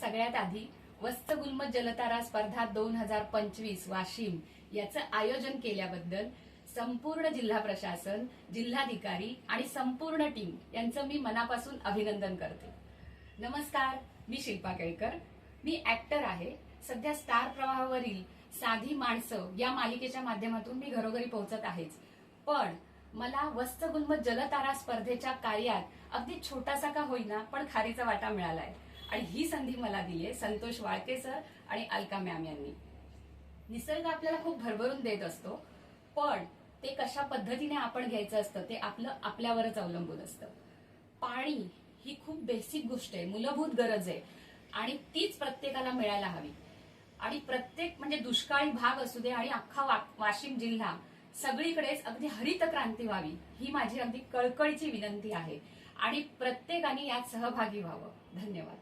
सगळ्यात आधी वस्तगुल्मत जलतारा स्पर्धा दोन हजार पंचवीस वाशिम याचं आयोजन केल्याबद्दल संपूर्ण जिल्हा प्रशासन जिल्हाधिकारी आणि संपूर्ण टीम यांचं मी मनापासून अभिनंदन करते. नमस्कार मी शिल्पा केळकर. मी ऍक्टर आहे. सध्या स्टार प्रवाहावरील साधी माणसं या मालिकेच्या माध्यमातून मी घरोघरी पोहोचत आहेच. पण मला वस्तगुल्मत जलतारा स्पर्धेच्या कार्यात अगदी छोटासा का होईना पण खारीचा वाटा मिळालाय. आणि ही संधी मला दिली आहे संतोष वाळके सर आणि अलका मॅम यांनी. निसर्ग आपल्याला खूप भरभरून देत असतो पण ते कशा पद्धतीने आपण घ्यायचं असतं ते आपलं आपल्यावरच अवलंबून असतं. पाणी ही खूप बेसिक गोष्ट आहे मूलभूत गरज आहे आणि तीच प्रत्येकाला मिळायला हवी. आणि प्रत्येक म्हणजे दुष्काळी भाग असू दे आणि अख्खा वाशिम जिल्हा सगळीकडेच अगदी हरित क्रांती व्हावी ही माझी अगदी कळकळीची विनंती आहे. आणि प्रत्येकाने यात सहभागी व्हावं. धन्यवाद.